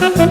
Привіт,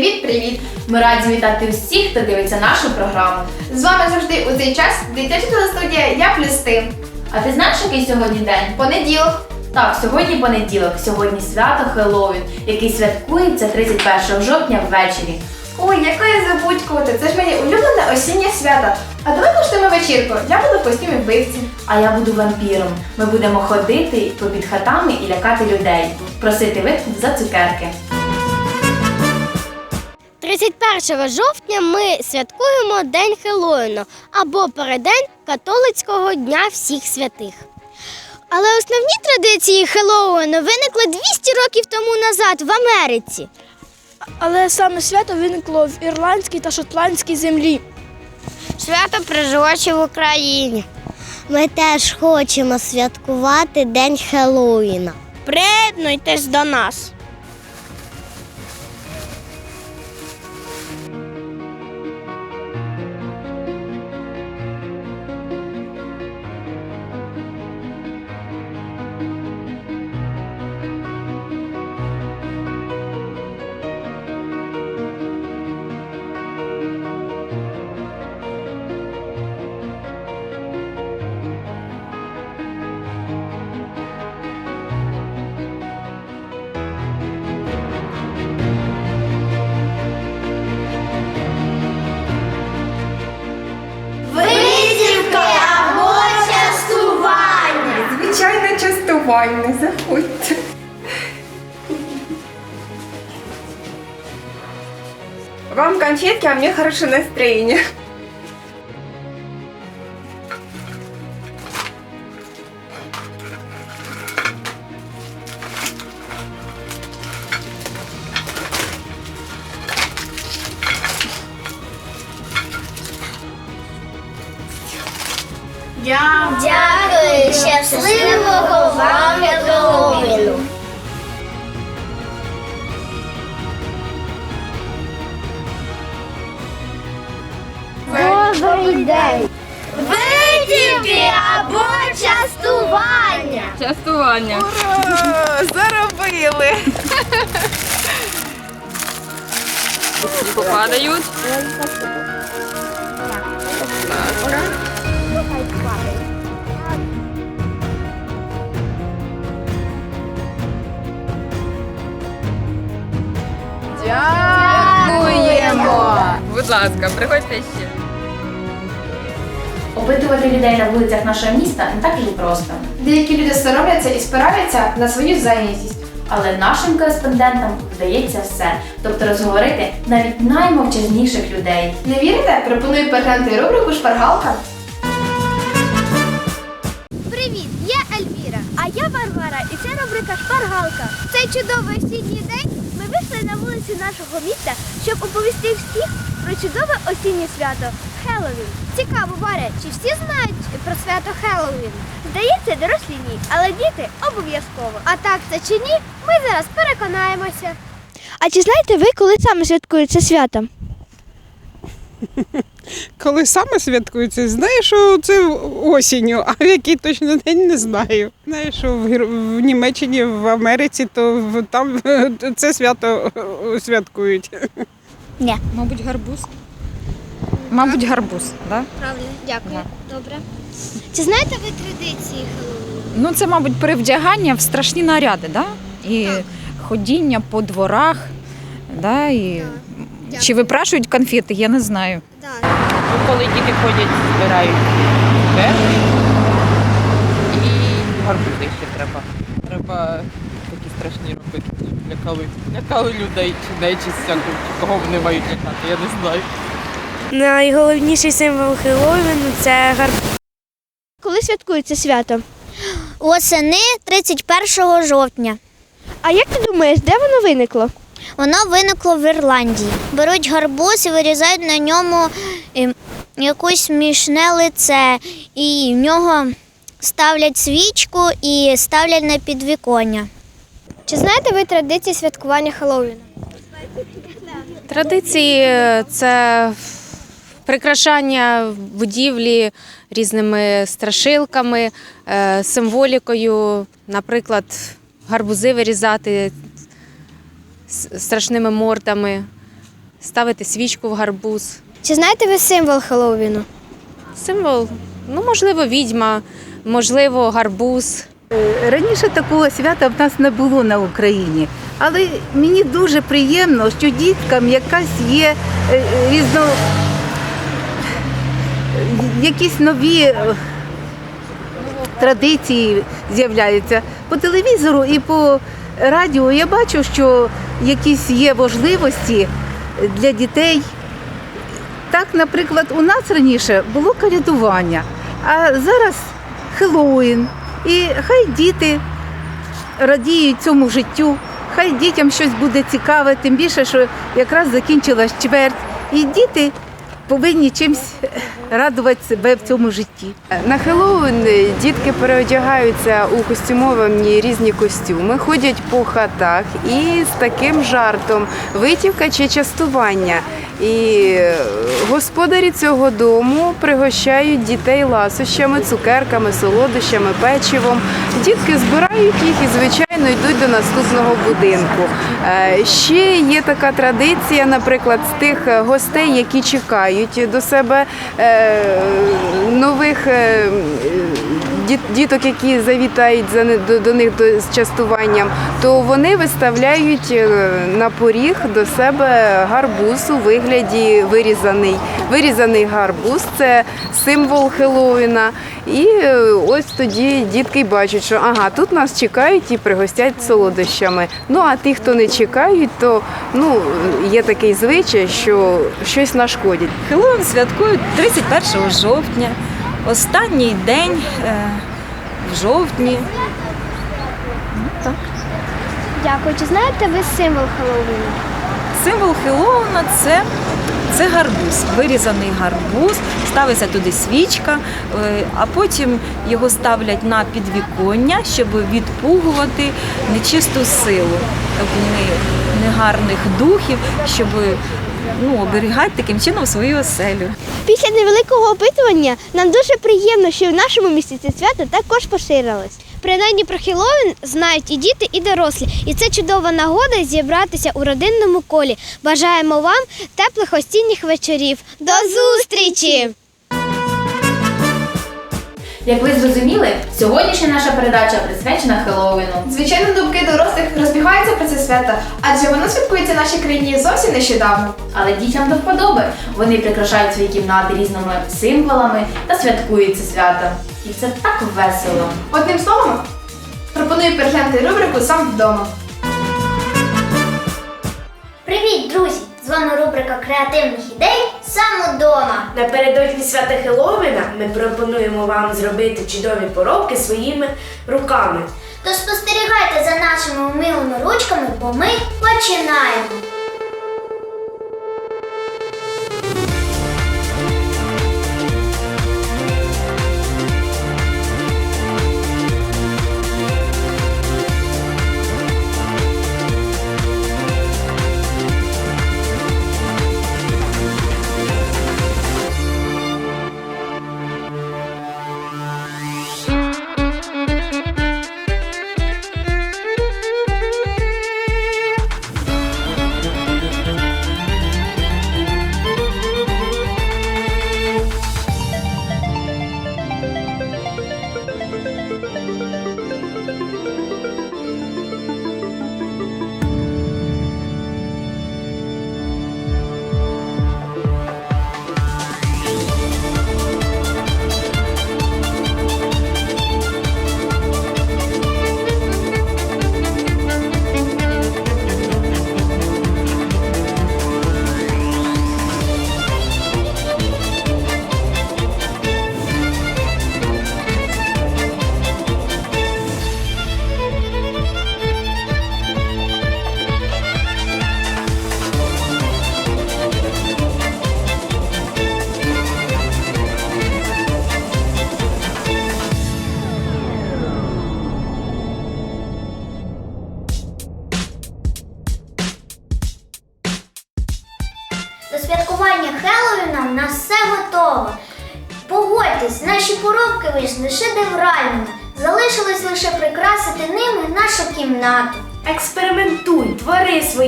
привіт! Ми раді вітати усіх, хто дивиться нашу програму. З вами завжди у цей час дитяча телестудія Я плюс ти. А ти знаєш, який сьогодні день? Понеділок. Так, сьогодні понеділок, сьогодні свято Хеллоуін, який святкується 31 жовтня ввечері. Ой, яка я забудькувати, це ж моє улюблене осіннє свято. А давай влаштуємо вечірку. Я буду в костюмі вбивці. А я буду вампіром. Ми будемо ходити попід хатами і лякати людей, просити викуп за цукерки. 31 жовтня ми святкуємо День Хеллоуіну або переддень католицького дня всіх святих. Але основні традиції Хеллоуіну виникли 200 років тому назад в Америці. Але саме свято виникло в ірландській та шотландській землі. Свято прижилося в Україні. Ми теж хочемо святкувати День Хеллоуіна. Приєднуйтесь до нас. Частування, заходьте. Вам конфетки, а мне хорошее настроение. Дякую, щасливого вам Хеллоуіну. Добрий день. Витівки або частування. Частування. Ура! Заробили! Попадають. Дякуємо! Будь ласка, приходьте ще. Опитувати людей на вулицях нашого міста не так вже просто. Деякі люди соромляться і спираються на свою зайнятість. Але нашим кореспондентам вдається все, тобто розговорити навіть наймовчазніших людей. Не вірите? Пропоную переглянути рубрику Шпаргалка. Привіт, я Ельвіра. А я Варвара, і це рубрика Шпаргалка. Цей чудовий осінній день вийшли на вулиці нашого міста, щоб оповісти всіх про чудове осіннє свято Хеллоуін. Цікаво, Варя, чи всі знають про свято Хеллоуін? Здається, дорослі ні, але діти обов'язково. А так це чи ні, ми зараз переконаємося. А чи знаєте ви, коли саме святкується свято? Коли саме святкується, знаю, що це осінню, а в який точно день не знаю. Знаю, що в, в Німеччині, в Америці, то в- там це свято е, святкують. Мабуть, гарбуз. Мабуть, гарбуз, так? Правильно, дякую. Добре. Чи знаєте ви традиції Хеллоуіну? Ну, це, мабуть, перевдягання в страшні наряди, да? І ходіння по дворах, да? І... Чи випрашують конфети, я не знаю. Коли діти ходять, збирають верх і гарбузи ще треба. Треба такі страшні робити, лякали, лякали людей чи нечість всяку, чи кого вони мають лякати, я не знаю. Найголовніший символ Хеллоуіну – це гарбуз. Коли святкується свято? Осени 31 жовтня. А як ти думаєш, де воно виникло? Воно виникло в Ірландії. Беруть гарбуз і вирізають на ньому ем, якусь смішне лице, і в нього ставлять свічку і ставлять на підвіконня. Чи знаєте ви традиції святкування Хеллоуіна? Традиції е, це прикрашання будівлі різними страшилками, е, символікою, наприклад, гарбузи вирізати страшними мордами, ставити свічку в гарбуз. Чи знаєте ви символ Хеллоуіну? Символ, ну, можливо, відьма, можливо, гарбуз. Раніше такого свята в нас не було на Україні, але мені дуже приємно, що діткам якась є е, різно якісь нові е, традиції з'являються. По телевізору і по радіо я бачу, що якісь є можливості для дітей. Так, наприклад, у нас раніше було калядування, а зараз Хеллоуін. І хай діти радіють цьому життю, хай дітям щось буде цікаве, тим більше, що якраз закінчилась чверть. І діти повинні чимось радувати себе в цьому житті. На Хеллоуін дітки переодягаються у костюмовані різні костюми, ходять по хатах і з таким жартом витівка чи частування. І е, господарі цього дому пригощають дітей ласощами, цукерками, солодощами, печивом. Дітки збирають їх і, звичайно, йдуть до наступного будинку. Е, Ще є така традиція, наприклад, з тих гостей, які чекають до себе е, нових е, діток, які завітають за до, них з частуванням, то вони виставляють е, на поріг до себе гарбуз у вигляді вирізаний. Вирізаний гарбуз це символ Хеллоуіна. І е, ось тоді дітки бачать, що ага, тут нас чекають і пригостять солодощами. Ну а ті, хто не чекають, то ну є такий звичай, що щось нашкодять. Хеллоуін святкують 31 жовтня, останній день е, в жовтні. Дякую. Чи знаєте ви символ Хеллоуіну? Символ Хеллоуіна це, це гарбуз, вирізаний гарбуз, ставиться туди свічка, е, а потім його ставлять на підвіконня, щоб відпугувати нечисту силу, тобто не- негарних духів, щоб ну, оберігати таким чином свою оселю. Після невеликого опитування нам дуже приємно, що в нашому місті це свято також поширилось. Принаймні про Хеллоуін знають і діти, і дорослі, і це чудова нагода зібратися у родинному колі. Бажаємо вам теплих осінніх вечорів. До зустрічі! Як ви зрозуміли, сьогоднішня наша передача присвячена Хеллоуіну. Звичайно, думки дорослих розбігаються про це свято, адже воно святкується в нашій країні зовсім нещодавно. Але дітям до вподоби. Вони прикрашають свої кімнати різними символами та святкують це свято. І це так весело. Одним словом, пропоную переглянути рубрику сам вдома. Привіт, друзі! З вами рубрика креативних ідей саме дома! Напередодні свята Хеловіна ми пропонуємо вам зробити чудові поробки своїми руками. Тож спостерігайте за нашими умілими ручками, бо ми починаємо.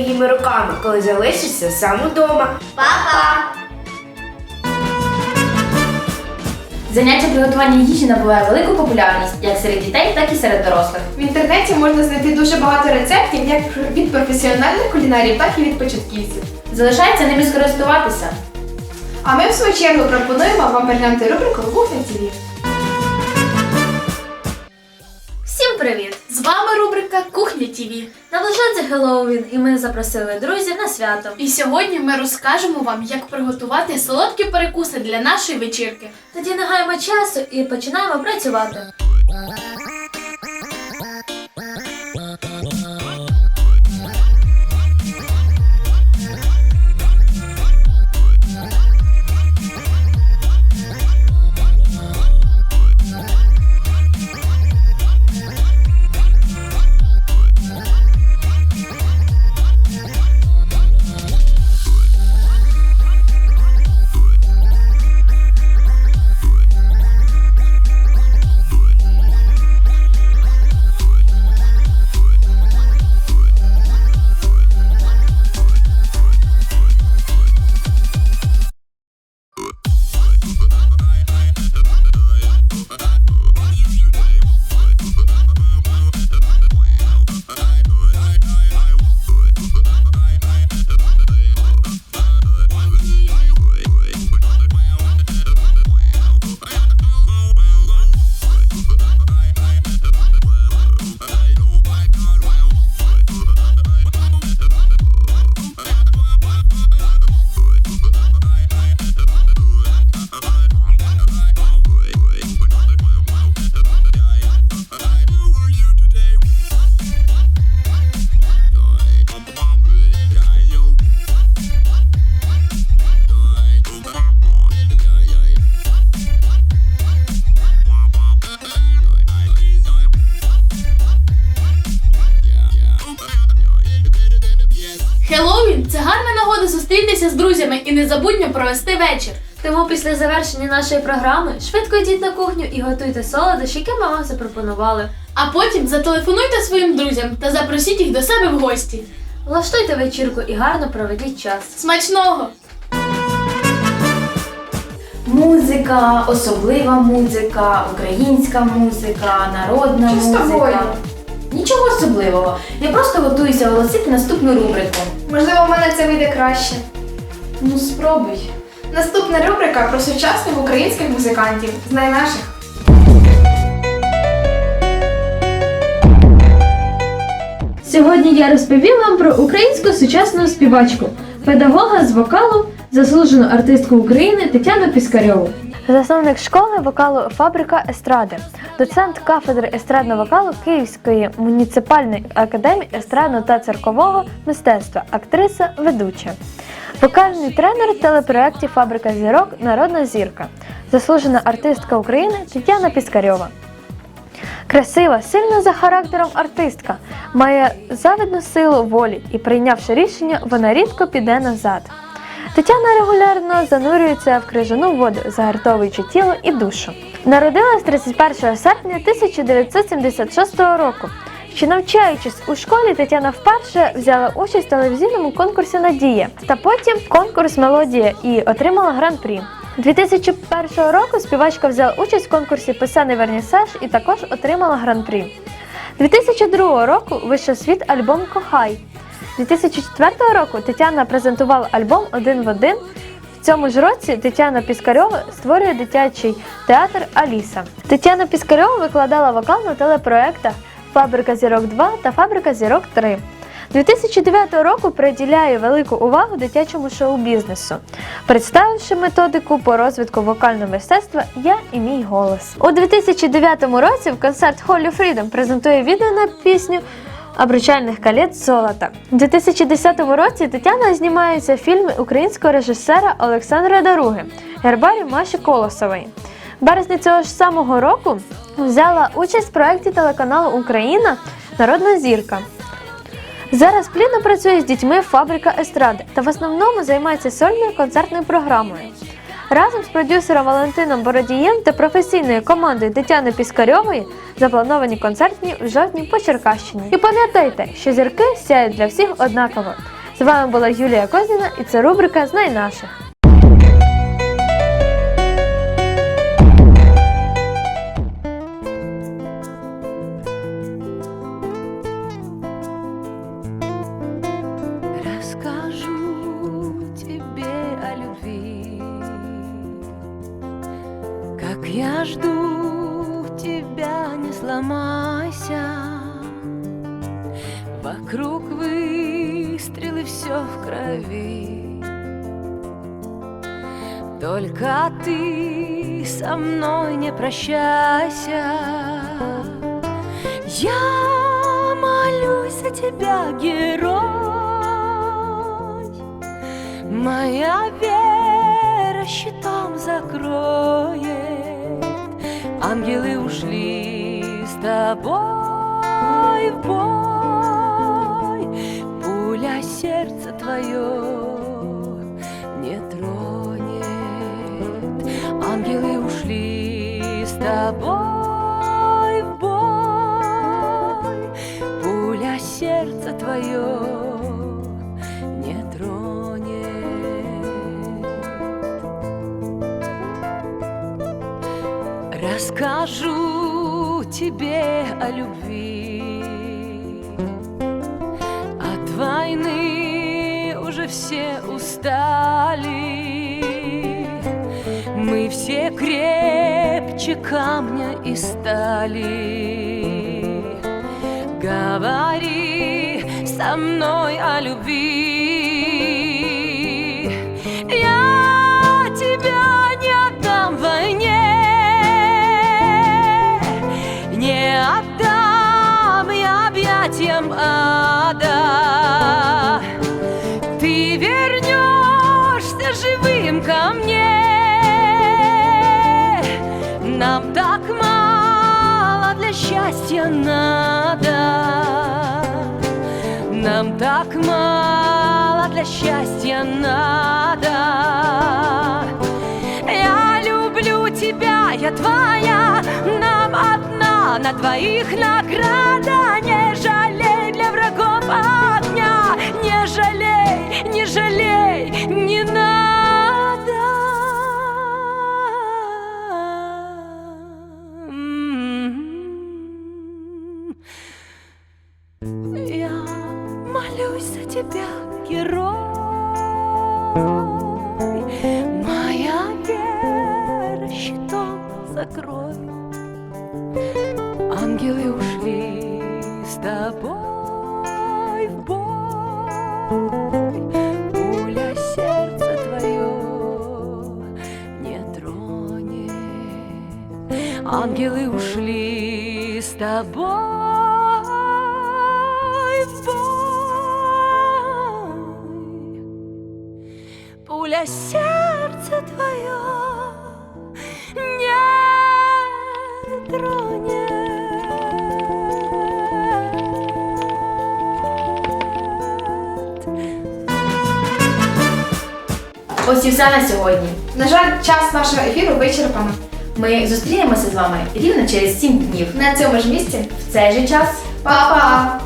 Своїми руками, коли залишишся сам удома. Па-па! Заняття приготування їжі набуває велику популярність як серед дітей, так і серед дорослих. В інтернеті можна знайти дуже багато рецептів як від професіональних кулінарів, так і від початківців. Залишається ними скористуватися. А ми в свою чергу пропонуємо вам переглянути рубрику Кухня ТВ. Всім привіт! З вами рубрика Кухня ТІВІ. Наближається Хеллоуін, і ми запросили друзів на свято. І сьогодні ми розкажемо вам, як приготувати солодкі перекуси для нашої вечірки. Тоді не гаємо часу і починаємо працювати. Незабутньо провести вечір. Тому після завершення нашої програми швидко йдіть на кухню і готуйте солодощі, які ми вам запропонували. А потім зателефонуйте своїм друзям та запросіть їх до себе в гості. Влаштуйте вечірку і гарно проведіть час. Смачного! Музика, особлива музика, українська музика, народна Що з музика. тобою? Нічого особливого. Я просто готуюся оголосити наступну рубрику. Можливо, в мене це вийде краще. Ну, спробуй. Наступна рубрика про сучасних українських музикантів. Знай наших. Сьогодні я розповім вам про українську сучасну співачку, педагога з вокалу, заслужену артистку України Тетяну Піскарьову. Засновник школи вокалу Фабрика естради, доцент кафедри естрадного вокалу Київської муніципальної академії естрадного та циркового мистецтва, актриса, ведуча. Вокальний тренер телепроєктів Фабрика зірок Народна зірка, заслужена артистка України Тетяна Піскарьова. Красива, сильна за характером артистка, має завидну силу волі і, прийнявши рішення, вона рідко піде назад. Тетяна регулярно занурюється в крижану воду, загартовуючи тіло і душу. Народилась 31 серпня 1976 року. Ще навчаючись у школі, Тетяна вперше взяла участь в телевізійному конкурсі Надія та потім конкурс Мелодія і отримала гран-прі. 2001 року співачка взяла участь в конкурсі Писаний вернісаж і також отримала гран-прі. 2002 року вийшов світ альбом Кохай. 2004 року Тетяна презентувала альбом Один в один. В цьому ж році Тетяна Піскарьова створює дитячий театр Аліса. Тетяна Піскарьова викладала вокал на телепроектах Фабрика зірок 2 та Фабрика зірок 3. 2009 року приділяє велику увагу дитячому шоу-бізнесу, представивши методику по розвитку вокального мистецтва Я і мій голос. У 2009 році в концерт Холі Freedom презентує відео на пісню обручальних колець золота. У 2010 році Тетяна знімається в фільмі українського режисера Олександра Даруги Гербарі Маші Колосової. Березні цього ж самого року взяла участь в проєкті телеканалу Україна Народна зірка. Зараз плідно працює з дітьми фабрика естради та в основному займається сольною концертною програмою. Разом з продюсером Валентином Бородієм та професійною командою Тетяни Піскарьової заплановані концертні в жовтні по Черкащині. І пам'ятайте, що зірки сяють для всіх однаково. З вами була Юлія Козіна і це рубрика Знай наших. Прощайся. Я молюсь за тебя, герой. Моя вера щитом закроет. Ангелы ушли с тобой в бой. Пуля сердце твое не тронет. Ангелы тобой в бой. Пуля сердце твое не тронет. Расскажу тебе о любви. От войны уже все устали. Мы все крепче камня и стали. Говори со мной о любви. Так мало для счастья надо. Я люблю тебя, я твоя, нам одна на двоих награда. Не жалей для врагов огня, не жалей, не Ангелы ушли с тобой в бой. Пуля сердце твое не тронет. Ось і все на сьогодні. На жаль, час нашого ефіру вичерпано. Ми зустрінемося з вами рівно через 7 днів. На цьому ж місці в цей же час. Па-па!